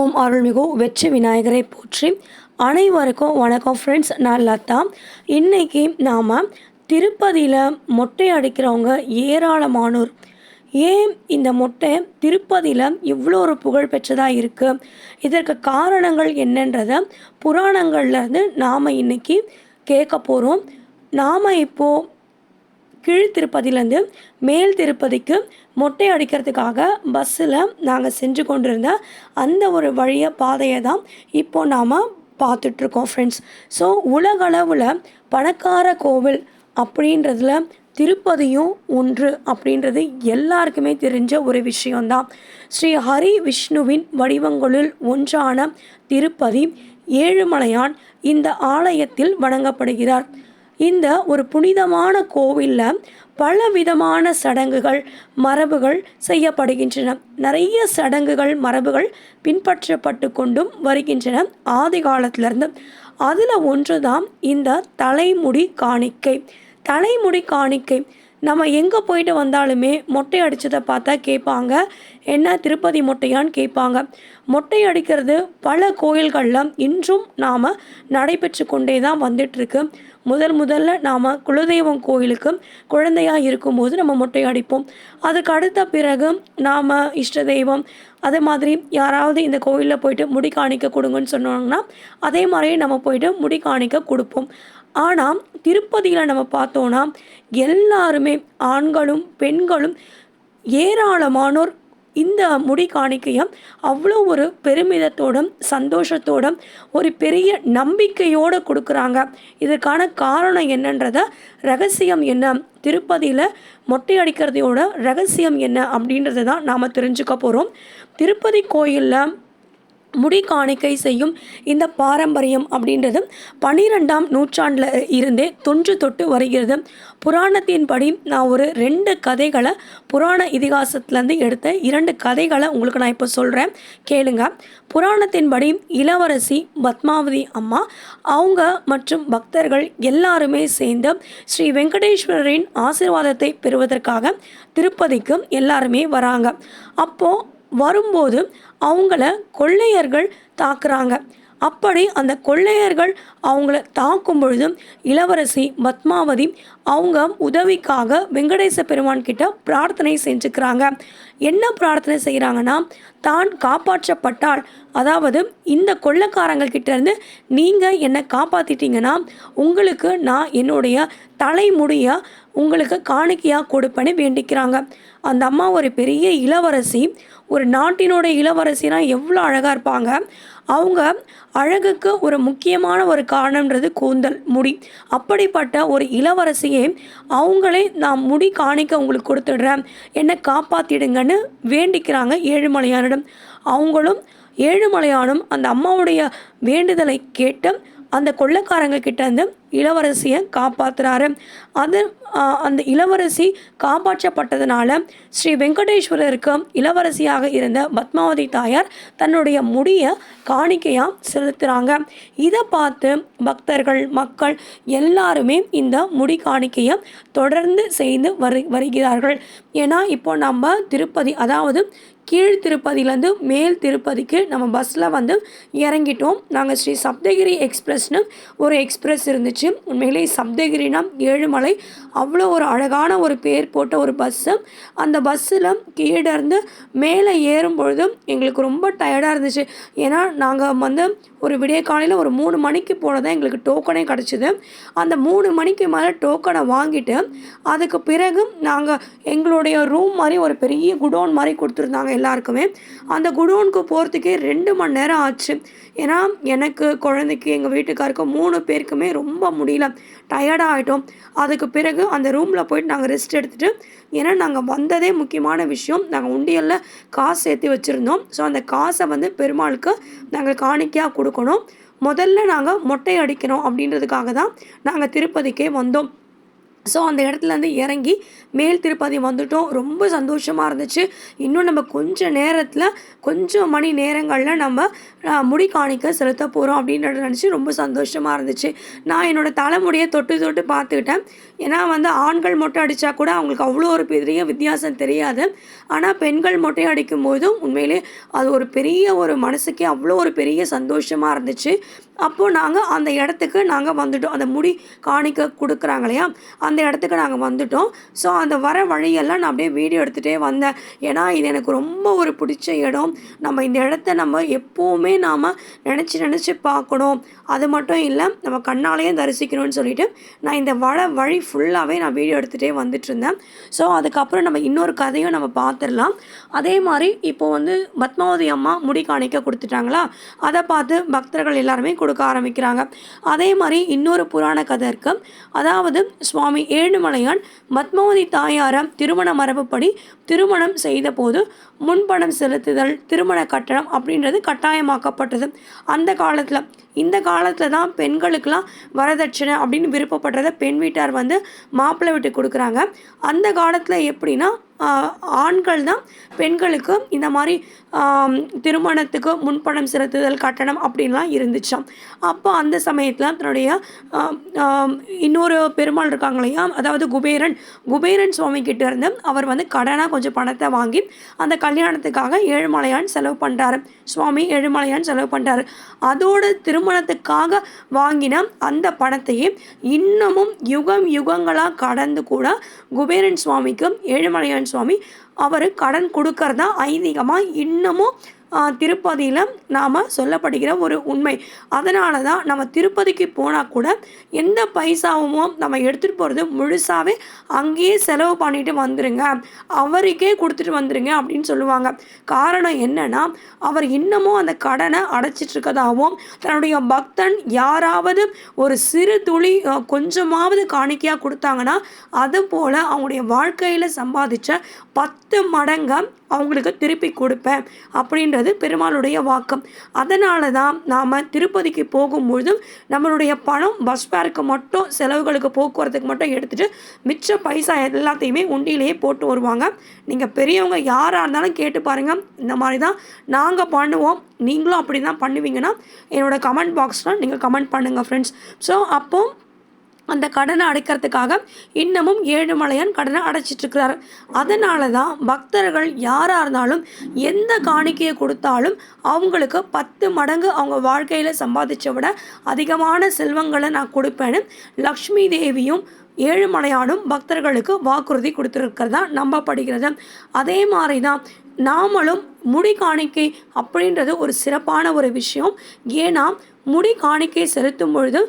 ஓம் அருள்மிகு வெற்றி விநாயகரை போற்றி அனைவருக்கும் வணக்கம் ஃப்ரெண்ட்ஸ் நான் லதா. இன்னைக்கு நாம் திருப்பதியில் மொட்டை அடிக்கிறவங்க ஏராளமானோர். ஏன் இந்த மொட்டை திருப்பதியில் இவ்வளோ ஒரு புகழ் பெற்றதாக இருக்குது இதற்கு காரணங்கள் என்னன்றதை புராணங்கள்லேருந்து நாம் இன்னைக்கு கேட்க போகிறோம் நாம் இப்போது கீழ் திருப்பதியிலேருந்து மேல் திருப்பதிக்கு மொட்டை அடிக்கிறதுக்காக பஸ்ஸில் நாங்கள் செஞ்சு கொண்டிருந்த அந்த ஒரு வழிய பாதையை தான் இப்போ நாம் பார்த்துட்ருக்கோம் ஃப்ரெண்ட்ஸ் ஸோ உலகளவில் பணக்கார கோவில் அப்படின்றதுல திருப்பதியும் ஒன்று அப்படின்றது எல்லாருக்குமே தெரிஞ்ச ஒரு விஷயம்தான். ஸ்ரீ ஹரி விஷ்ணுவின் வடிவங்களுள் ஒன்றான திருப்பதி ஏழுமலையான் இந்த ஆலயத்தில் வணங்கப்படுகிறார். இந்த ஒரு புனிதமான கோவிலில் பல விதமான சடங்குகள் மரபுகள் செய்யப்படுகின்றன. நிறைய சடங்குகள் மரபுகள் பின்பற்றப்பட்டு கொண்டும் வருகின்றன ஆதி காலத்திலிருந்து. அதில் ஒன்று தான் இந்த தலைமுடி காணிக்கை. தலைமுடி காணிக்கை. நம்ம எங்கே போயிட்டு வந்தாலுமே மொட்டை அடித்ததை பார்த்தா கேட்பாங்க. என்ன திருப்பதி மொட்டையான்னு கேட்பாங்க. மொட்டை அடிக்கிறது பல கோயில்களில் இன்றும் நாம் நடைபெற்று கொண்டே தான் வந்துட்டுருக்கு. முதல் முதல்ல நாம் குலதெய்வம் கோயிலுக்கு குழந்தையாக இருக்கும்போது நம்ம மொட்டை அடிப்போம். அதுக்கு அடுத்த பிறகு நாம் இஷ்ட தெய்வம் அதே மாதிரி யாராவது இந்த கோயிலில் போயிட்டு முடி காணிக்க கொடுங்கன்னு சொன்னாங்கன்னா அதே மாதிரியே நம்ம போயிட்டு முடி காணிக்க கொடுப்போம். ஆனால் திருப்பதியில் நம்ம பார்த்தோன்னா எல்லாருமே ஆண்களும் பெண்களும் ஏராளமானோர் இந்த முடி காணிக்கையை அவ்வளோ ஒரு பெருமிதத்தோடும் சந்தோஷத்தோடும் ஒரு பெரிய நம்பிக்கையோடு கொடுக்குறாங்க. இதற்கான காரணம் என்னன்றத ரகசியம் என்ன? திருப்பதியில் மொட்டை அடிக்கிறதையோட ரகசியம் என்ன? அப்படின்றத தான் நாம் தெரிஞ்சுக்க போகிறோம் திருப்பதி கோயிலில் முடி காணிக்கை செய்யும் இந்த பாரம்பரியம் அப்படின்றது பன்னிரெண்டாம் நூற்றாண்டில் இருந்தே தொன்று தொட்டு வருகிறது. புராணத்தின்படி நான் ஒரு ரெண்டு கதைகளை புராண இதிகாசத்துலேருந்து எடுத்த இரண்டு கதைகளை உங்களுக்கு நான் இப்போ சொல்கிறேன் கேளுங்க. புராணத்தின்படி இளவரசி பத்மாவதி அம்மா அவங்க மற்றும் பக்தர்கள் எல்லாருமே சேர்ந்து ஸ்ரீ வெங்கடேஸ்வரரின் ஆசீர்வாதத்தை பெறுவதற்காக திருப்பதிக்கு எல்லாருமே வராங்க. அப்போது வரும்போது அவங்கள கொள்ளையர்கள் தாக்குறாங்க. அப்படி அந்த கொள்ளையர்கள் அவங்கள தாக்கும் பொழுது இளவரசி பத்மாவதி அவங்க உதவிக்காக வெங்கடேச பெருமான் கிட்ட பிரார்த்தனை செஞ்சுக்கிறாங்க. என்ன பிரார்த்தனை செய்கிறாங்கன்னா தான் காப்பாற்றப்பட்டால் அதாவது இந்த கொள்ளைக்காரங்கள் நீங்கள் என்னை காப்பாற்றிட்டீங்கன்னா உங்களுக்கு நான் என்னுடைய தலைமுடியை உங்களுக்கு காணிக்கையாக கொடுப்பேன்னு வேண்டிக்கிறாங்க. அந்த அம்மா ஒரு பெரிய இளவரசி. ஒரு நாட்டினோட இளவரசினா எவ்வளோ அழகாக இருப்பாங்க. அவங்க அழகுக்கு ஒரு முக்கியமான ஒரு காரணம்ன்றது கூந்தல் முடி. அப்படிப்பட்ட ஒரு இளவரசியை அவங்களே நான் முடி காணிக்க உங்களுக்கு கொடுத்துடுறேன். என்னை காப்பாற்றிடுங்கன்னு வேண்டிக்கிறாங்க ஏழுமலையானிடம். அவங்களும் ஏழுமலையானும் அந்த அம்மாவுடைய வேண்டுதலை கேட்டு அந்த கொள்ளக்காரங்க கிட்டேருந்து இளவரசியை காப்பாற்றுறாரு அது அந்த இளவரசி காப்பாற்றப்பட்டதுனால ஸ்ரீ வெங்கடேஸ்வரருக்கு இளவரசியாக இருந்த பத்மாவதி தாயார் தன்னுடைய முடியை காணிக்கையாக செலுத்துகிறாங்க இதை பார்த்து பக்தர்கள் மக்கள் எல்லாருமே இந்த முடி காணிக்கையை தொடர்ந்து செய்து வரு வருகிறார்கள். ஏன்னா இப்போ நம்ம திருப்பதி அதாவது கீழ் திருப்பதியிலேருந்து மேல் திருப்பதிக்கு நம்ம பஸ்ஸில் வந்து இறங்கிட்டோம். நாங்கள் ஸ்ரீ சப்தகிரி எக்ஸ்பிரஸ்னு ஒரு எக்ஸ்பிரஸ் இருந்துச்சு. உண்மையிலே சப்தகிரினா ஏழுமலை அவ்வளோ ஒரு அழகான ஒரு பேர் போட்ட ஒரு பஸ்ஸு அந்த பஸ்ஸில் கீழே இருந்து மேலே ஏறும் பொழுது எங்களுக்கு ரொம்ப டயர்டாக இருந்துச்சு. ஏன்னா நாங்கள் வந்து ஒரு விடிய காலையில் ஒரு மூணு மணிக்கு போனதான் எங்களுக்கு டோக்கனே கிடச்சிது. அந்த மூணு மணிக்கு மேலே டோக்கனை வாங்கிட்டு அதுக்கு பிறகு நாங்கள் எங்களுடைய ரூம் மாதிரி ஒரு பெரிய குடோன் மாதிரி கொடுத்துருந்தாங்க எல்லாருக்குமே. அந்த குடோனுக்கு போகிறதுக்கே ரெண்டு மணி நேரம் ஆச்சு. ஏன்னா எனக்கு குழந்தைக்கு எங்கள் வீட்டுக்காருக்கு மூணு பேருக்குமே ரொம்ப முடியல. டயர்டாக ஆகிட்டோம் அதுக்கு பிறகு அந்த ரூமில் போயிட்டு நாங்கள் ரெஸ்ட் எடுத்துகிட்டு ஏன்னா நாங்கள் வந்ததே முக்கியமான விஷயம். நாங்கள் உண்டியலில் காசு சேர்த்து வச்சுருந்தோம். ஸோ அந்த காசை வந்து பெருமாளுக்கு நாங்கள் காணிக்கையாக கொடுக்கணும். முதல்ல நாங்கள் மொட்டை அடிக்கணும் அப்படின்றதுக்காக தான் நாங்கள் திருப்பதிக்கே வந்தோம். ஸோ அந்த இடத்துலேருந்து இறங்கி மேல் திருப்பதி வந்துட்டோம். ரொம்ப சந்தோஷமாக இருந்துச்சு. இன்னும் நம்ம கொஞ்சம் நேரத்தில் கொஞ்சம் மணி நேரங்களில் நம்ம முடி காணிக்க செலுத்த போகிறோம் அப்படின்றத நினச்சி ரொம்ப சந்தோஷமாக இருந்துச்சு. நான் என்னோடய தலைமுடியை தொட்டு தொட்டு பார்த்துக்கிட்டேன். ஏன்னா வந்து ஆண்கள் மொட்டை அடித்தா கூட அவங்களுக்கு அவ்வளோ ஒரு பெரிய வித்தியாசம் தெரியாது. ஆனால் பெண்கள் மொட்டை அடிக்கும் போதும் உண்மையிலே அது ஒரு பெரிய ஒரு மனசுக்கே அவ்வளோ ஒரு பெரிய சந்தோஷமாக இருந்துச்சு. அப்போது நாங்கள் அந்த இடத்துக்கு நாங்கள் வந்துட்டோம். அந்த முடி காணிக்க கொடுக்குறாங்க இல்லையா? அந்த இடத்துக்கு நாங்கள் வந்துட்டோம். ஸோ அந்த வர வழியெல்லாம் நான் அப்படியே வீடியோ எடுத்துகிட்டே வந்தேன். ஏன்னா இது எனக்கு ரொம்ப ஒரு பிடிச்ச இடம். நம்ம இந்த இடத்த நம்ம எப்போவுமே நாம் நினச்சி நினச்சி பார்க்கணும். அது மட்டும் இல்லை நம்ம கண்ணாலேயே தரிசிக்கணும்னு சொல்லிட்டு நான் இந்த வட வழி ஃபுல்லாகவே நான் வீடியோ எடுத்துகிட்டே வந்துட்டு இருந்தேன் ஸோ அதுக்கப்புறம் நம்ம இன்னொரு கதையும் நம்ம பார்த்துடலாம் அதே மாதிரி இப்போ வந்து பத்மாவதி அம்மா முடி காணிக்க கொடுத்துட்டாங்களா? அதை பார்த்து பக்தர்கள் எல்லாருமே கொடுக்க ஆரம்பிக்கிறாங்க. அதே மாதிரி இன்னொரு புராண கதை இருக்கு. அதாவது சுவாமி ஏழுமலையான் பத்மாவதி தாயாரை திருமண மரபுப்படி திருமணம் செய்த போது முன்பணம் செலுத்துதல் திருமண கட்டணம் அப்படின்றது கட்டாயமாக்கப்பட்டது. அந்த காலத்தில் இந்த காலத்தில் தான் பெண்களுக்கெல்லாம் வரதட்சணை அப்படின்னு விருப்பப்படுறத பெண் வீட்டார் வந்து மாப்பிள்ளை வீட்டுக்கு கொடுக்குறாங்க. அந்த காலத்தில் எப்படின்னா ஆண்கள் தான் பெண்களுக்கு இந்த மாதிரி திருமணத்துக்கு முன்பணம் செலுத்துதல் கட்டணம் அப்படின்லாம் இருந்துச்சாம். அப்போ அந்த சமயத்தில் தன்னுடைய இன்னொரு பெருமாள் இருக்காங்க இல்லையா? அதாவது குபேரன் குபேரன் சுவாமி கிட்ட இருந்து அவர் வந்து கடனாக கொஞ்சம் பணத்தை வாங்கி அந்த கல்யாணத்துக்காக ஏழுமலையான் செலவு பண்ணுறாரு சுவாமி ஏழுமலையான் செலவு பண்ணுறாரு அதோட திருமணத்துக்காக வாங்கின அந்த பணத்தையே இன்னமும் யுகம் யுகங்களாக கடந்து கூட குபேரன் சுவாமிக்கும் ஏழுமலையான் சுவாமி அவர் கடன் கொடுக்கறதா ஐதீகமாக இன்னமும் திருப்பதியில் நாம் சொல்லப்படுகிற ஒரு உண்மை. அதனால தான் நம்ம திருப்பதிக்கு போனால் கூட எந்த பைசாவும் நம்ம எடுத்துகிட்டு போகிறது முழுசாகவே அங்கேயே செலவு பண்ணிட்டு வந்துடுங்க அவருக்கே கொடுத்துட்டு வந்துடுங்க அப்படின்னு சொல்லுவாங்க. காரணம் என்னன்னா அவர் இன்னமும் அந்த கடனை அடைச்சிட்ருக்கதாகவும் தன்னுடைய பக்தன் யாராவது ஒரு சிறு துளி கொஞ்சமாவது காணிக்கையாக கொடுத்தாங்கன்னா அது போல் அவங்களுடைய வாழ்க்கையில் சம்பாதிச்ச பத்து மடங்கை அவங்களுக்கு திருப்பி கொடுப்பேன் அப்படின்றது பெருமாளுடைய வாக்கம். அதனால தான் நாம் திருப்பதிக்கு போகும்பொழுதும் நம்மளுடைய பணம் பஸ் ஃபேருக்கு மட்டும் செலவுகளுக்கு போக்குவரத்துக்கு மட்டும் எடுத்துகிட்டு மிச்ச பைசா எல்லாத்தையுமே உண்டியிலேயே போட்டு வருவாங்க. நீங்கள் பெரியவங்க யாராக இருந்தாலும் கேட்டு பாருங்கள் இந்த மாதிரி தான் நாங்கள் பண்ணுவோம். நீங்களும் அப்படி தான் பண்ணுவீங்கன்னா என்னோடய கமெண்ட் பாக்ஸில் நீங்கள் கமெண்ட் பண்ணுங்கள் ஃப்ரெண்ட்ஸ் ஸோ அப்போது அந்த கடனை அடைக்கிறதுக்காக இன்னமும் ஏழுமலையான் கடனை அடைச்சிட்ருக்கிறார் அதனால தான் பக்தர்கள் யாராக இருந்தாலும் எந்த காணிக்கையை கொடுத்தாலும் அவங்களுக்கு பத்து மடங்கு அவங்க வாழ்க்கையில் சம்பாதிச்ச விட அதிகமான செல்வங்களை நான் கொடுப்பேன்னு லக்ஷ்மி தேவியும் ஏழுமலையானும் பக்தர்களுக்கு வாக்குறுதி கொடுத்துருக்கிறதா நம்பப்படுகிறது. அதே மாதிரி தான் நாமளும் முடி காணிக்கை அப்படின்றது ஒரு சிறப்பான ஒரு விஷயம். ஏன்னா முடி காணிக்கை செலுத்தும் பொழுது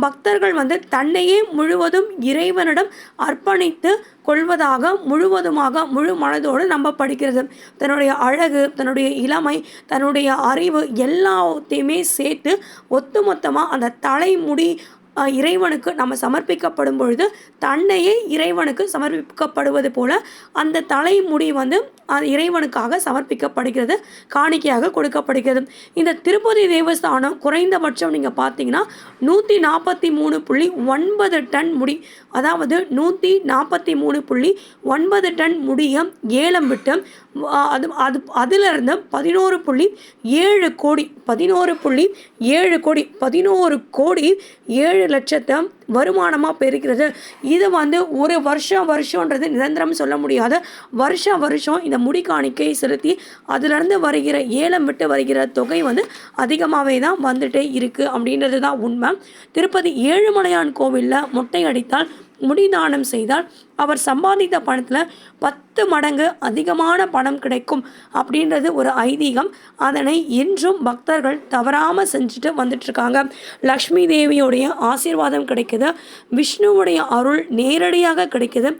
பக்தர்கள் வந்து தன்னையே முழுவதும் இறைவனிடம் அர்ப்பணித்து கொள்வதாக முழுவதுமாக முழு மனதோடு நம்பப்படுகிறது. தன்னுடைய அழகு தன்னுடைய இளமை தன்னுடைய அறிவு எல்லாத்தையுமே சேர்த்து ஒத்துமொத்தமாக அந்த தலைமுடி இறைவனுக்கு நம்ம சமர்ப்பிக்கப்படும் பொழுது தன்னையே இறைவனுக்கு சமர்ப்பிக்கப்படுவது போல அந்த தலைமுடி வந்து அது இறைவனுக்காக சமர்ப்பிக்கப்படுகிறது காணிக்கையாக கொடுக்கப்படுகிறது. இந்த திருப்பதி தேவஸ்தானம் குறைந்தபட்சம் நீங்கள் பார்த்தீங்கன்னா நூற்றி நாற்பத்தி மூணு புள்ளி ஒன்பது டன் முடி அதாவது நூற்றி நாற்பத்தி மூணு புள்ளி ஒன்பது டன் முடியை ஏலம் விட்டு அது அது அதிலிருந்து பதினோரு புள்ளி ஏழு கோடி பதினோரு புள்ளி ஏழு கோடி பதினோரு கோடி ஏழு லட்சத்தை வருமானமாக பெருக்கிறது இது வந்து ஒரு வருஷம் வருஷன்றது நிரந்தரம் சொல்ல முடியாது. வருஷம் வருஷம் இந்த முடி காணிக்கை செலுத்தி அதிலிருந்து வருகிற ஏலம் விட்டு வருகிற தொகை வந்து அதிகமாகவே தான் வந்துட்டே இருக்குது அப்படின்றது தான் உண்மை. திருப்பதி ஏழுமலையான் கோவிலில் மொட்டை அடித்தால் முடிதானம் செய்தால் அவர் சம்பாதித்த பணத்தில் பத்து பத்து மடங்கு அதிகமான பணம் கிடைக்கும் அப்படின்றது ஒரு ஐதீகம். அதனை இன்றும் பக்தர்கள் தவறாமல் செஞ்சுட்டு வந்துட்டுருக்காங்க லக்ஷ்மி தேவியோடைய ஆசீர்வாதம் கிடைக்குது. விஷ்ணுவுடைய அருள் நேரடியாக கிடைக்குது.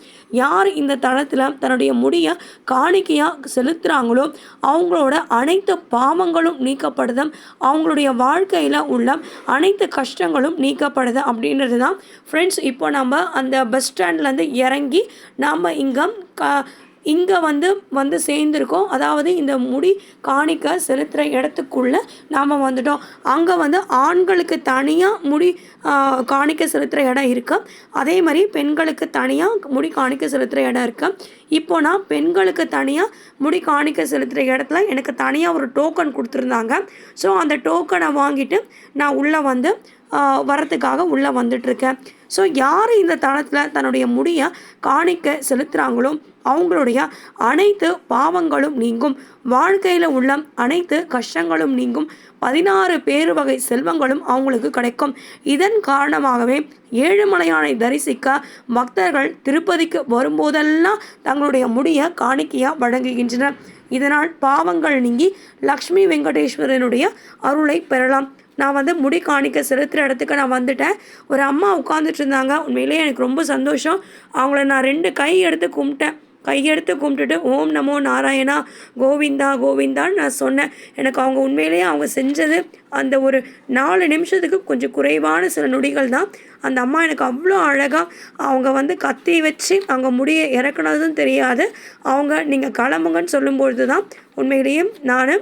யார் இந்த தளத்தில் தன்னுடைய முடியை காணிக்கையாக செலுத்துகிறாங்களோ அவங்களோட அனைத்து பாவங்களும் நீக்கப்படுது. அவங்களுடைய வாழ்க்கையில் உள்ள அனைத்து கஷ்டங்களும் நீக்கப்படுது அப்படின்றது தான் ஃப்ரெண்ட்ஸ் இப்போ நம்ம அந்த பஸ் ஸ்டாண்ட்லேருந்து இறங்கி நாம் இங்கே க இங்கே வந்து வந்து சேர்ந்துருக்கோம். அதாவது இந்த முடி காணிக்க செலுத்துகிற இடத்துக்குள்ளே நாம் வந்துட்டோம். அங்கே வந்து ஆண்களுக்கு தனியாக முடி காணிக்க செலுத்துகிற இடம் இருக்குது அதே மாதிரி பெண்களுக்கு தனியாக முடி காணிக்க செலுத்துகிற இடம் இருக்குது இப்போ நான் பெண்களுக்கு தனியாக முடி காணிக்க செலுத்துகிற இடத்துல எனக்கு தனியாக ஒரு டோக்கன் கொடுத்துருந்தாங்க. ஸோ அந்த டோக்கனை வாங்கிட்டு நான் உள்ளே வந்து வரத்துக்காக உள்ளே வந்துட்டுருக்கேன் ஸோ யார் இந்த தளத்தில் தன்னுடைய முடியை காணிக்க செலுத்துகிறாங்களோ அவங்களுடைய அனைத்து பாவங்களும் நீங்கும். வாழ்க்கையில் உள்ள அனைத்து கஷ்டங்களும் நீங்கும். பதினாறு பேரு வகை செல்வங்களும் அவங்களுக்கு கிடைக்கும். இதன் காரணமாகவே ஏழுமலையானை தரிசிக்க பக்தர்கள் திருப்பதிக்கு வரும்போதெல்லாம் தங்களுடைய முடியை காணிக்கையாக வழங்குகின்றனர். இதனால் பாவங்கள் நீங்கி லக்ஷ்மி வெங்கடேஸ்வரனுடைய அருளை பெறலாம். நான் வந்து முடி காணிக்க செலுத்துகிற இடத்துக்கு நான் வந்துட்டேன். ஒரு அம்மா உட்காந்துட்டு இருந்தாங்க. உண்மையிலேயே எனக்கு ரொம்ப சந்தோஷம். அவங்கள நான் ரெண்டு கை எடுத்து கும்பிட்டேன். கையெடுத்து கும்பிட்டுட்டு ஓம் நமோ நாராயணா கோவிந்தா கோவிந்தான்னு நான் சொன்னேன். எனக்கு அவங்க உண்மையிலேயே அவங்க செஞ்சது அந்த ஒரு நாலு நிமிஷத்துக்கு கொஞ்சம் குறைவான சில நொடிகள் தான். அந்த அம்மா எனக்கு அவ்வளோ அழகாக அவங்க வந்து கத்தி வச்சு அவங்க முடிய இறக்குனதும் தெரியாது. அவங்க நீங்கள் கிளம்புங்கன்னு சொல்லும்பொழுது தான் உண்மையிலேயே நான்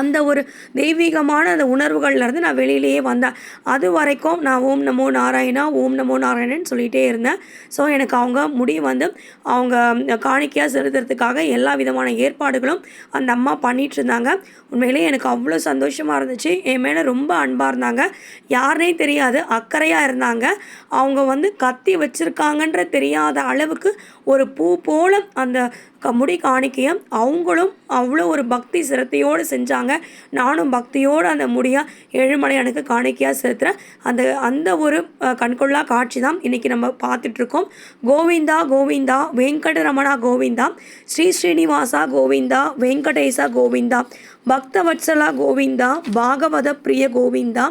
அந்த ஒரு தெய்வீகமான அந்த உணர்வுகள்லேருந்து நான் வெளியிலேயே வந்தேன். அது வரைக்கும் நான் ஓம் நமோ நாராயணா ஓம் நமோ நாராயணன் சொல்லிகிட்டே இருந்தேன். ஸோ எனக்கு அவங்க முடி வந்து அவங்க காணிக்கையாக செலுத்துறதுக்காக எல்லா விதமான ஏற்பாடுகளும் அந்த அம்மா பண்ணிகிட்டு இருந்தாங்க உண்மையிலேயே எனக்கு அவ்வளோ சந்தோஷமாக இருந்துச்சு. என் மேலே ரொம்ப அன்பாக இருந்தாங்க. யாருனே தெரியாது அக்கறையாக இருந்தாங்க. அவங்க வந்து கத்தி வச்சுருக்காங்கன்ற தெரியாத அளவுக்கு ஒரு பூ போல் அந்த முடி காணிக்கையை அவங்களும் அவ்வளோ ஒரு பக்தி சிரத்தையோடு செஞ்சாங்க. நானும் பக்தியோடு அந்த முடியாக ஏழுமலையானுக்கு காணிக்கையாக செலுத்துகிறேன். அந்த அந்த ஒரு கண்கொள்ளா காட்சி தான் இன்றைக்கி நம்ம பார்த்துட்ருக்கோம். கோவிந்தா கோவிந்தா வெங்கடரமணா கோவிந்தா ஸ்ரீ ஸ்ரீனிவாசா கோவிந்தா வெங்கடேசா கோவிந்தா பக்தவத்சலா கோவிந்தா பாகவத பிரிய கோவிந்தா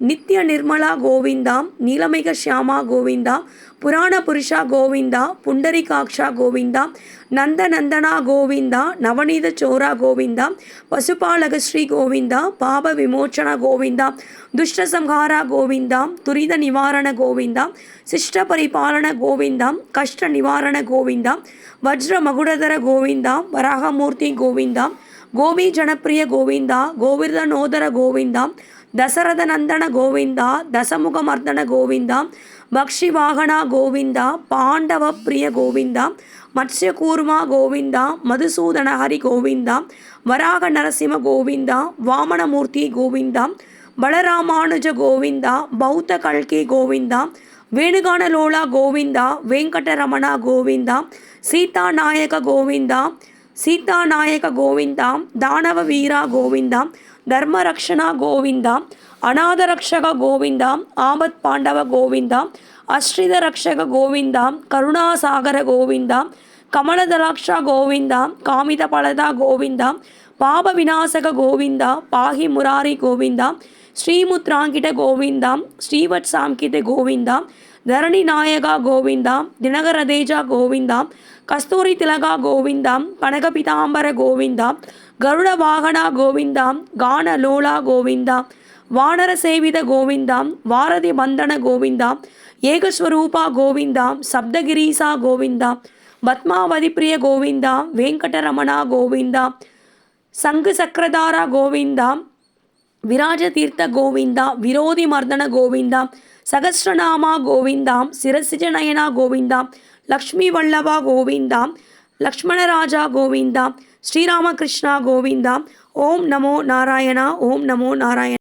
நித்ய நிர்மலா கோவிந்தாம் நீலமிக ஷியாமா கோவிந்தா புராண புருஷா கோவிந்தா புண்டரிகாக்ஷா கோவிந்தா நந்த நந்தனா கோவிந்தா நவநீத சோரா கோவிந்தா பசுபாலக ஸ்ரீ கோவிந்தா பாப விமோச்சன கோவிந்தா துஷ்டசம்ஹாரா கோவிந்தா துரித நிவாரண கோவிந்தா சிஷ்ட பரிபாலன கோவிந்தா கஷ்ட நிவாரண கோவிந்தா வஜ்ர மகுடதர கோவிந்தா வராகமூர்த்தி கோவிந்தா கோபி ஜனப்பிரிய கோவிந்தா கோவிர்தனோதர கோவிந்தா தசரத நந்தன கோவிந்தா தசமுகமர்தன கோவிந்தா பக்ஷி வாகனா கோவிந்தா பாண்டவ பிரிய கோவிந்தா மத்ஸ்யகூர்மா கோவிந்தா மதுசூதன ஹரி கோவிந்தா வராக நரசிம்ம கோவிந்தா வாமனமூர்த்தி கோவிந்தா பலராமானுஜ கோவிந்தா பௌத்த கல்கி கோவிந்தா வேணுகான லோலா கோவிந்தா வெங்கடரமணா கோவிந்தா சீதா நாயக கோவிந்தா சீதா நாயக கோவிந்தா தானவ வீரா கோவிந்தாம் தர்மரக்ஷணா கோவிந்தாம் அநாதரக்ஷக கோவிந்தாம் ஆபத் பாண்டவ கோவிந்தாம் அஸ்ரித ரக்ஷக கோவிந்தாம் கருணாசாகர கோவிந்தாம் கமலதலாக்ஷா கோவிந்தாம் காமித பலதா கோவிந்தாம் பாப விநாசக கோவிந்தா பாகி முராரி கோவிந்தாம் ஸ்ரீமுத்ராங்கிட கோவிந்தாம் ஸ்ரீவத் சாங்கித கோவிந்தாம் தரணி நாயகா கோவிந்தா தினகரதேஜா கோவிந்தாம் கஸ்தூரி திலகா கோவிந்தாம் கனக பிதாம்பர கோவிந்தாம் கருட வாகனா கோவிந்தாம் கான லோலா கோவிந்தா வானர சேவித கோவிந்தாம் வாரதி பந்தன கோவிந்தாம் ஏகஸ்வரூபா கோவிந்தாம் சப்தகிரீசா கோவிந்தாம் பத்மாவதி பிரிய கோவிந்தா வெங்கடரமணா கோவிந்தாம் சங்கு சக்கரதாரா கோவிந்தாம் விராஜ தீர்த்த கோவிந்தா விரோதி மர்தன கோவிந்தாம் சகஸ்ரநாமா கோவிந்தாம் சிரசிஜநயனா கோவிந்தாம் லக்ஷ்மி வல்லபா கோவிந்தாம் லக்ஷ்மணராஜா கோவிந்தாம் ஸ்ரீராமகிருஷ்ணா கோவிந்தாம். ஓம் நமோ நாராயணா ஓம் நமோ நாராயண.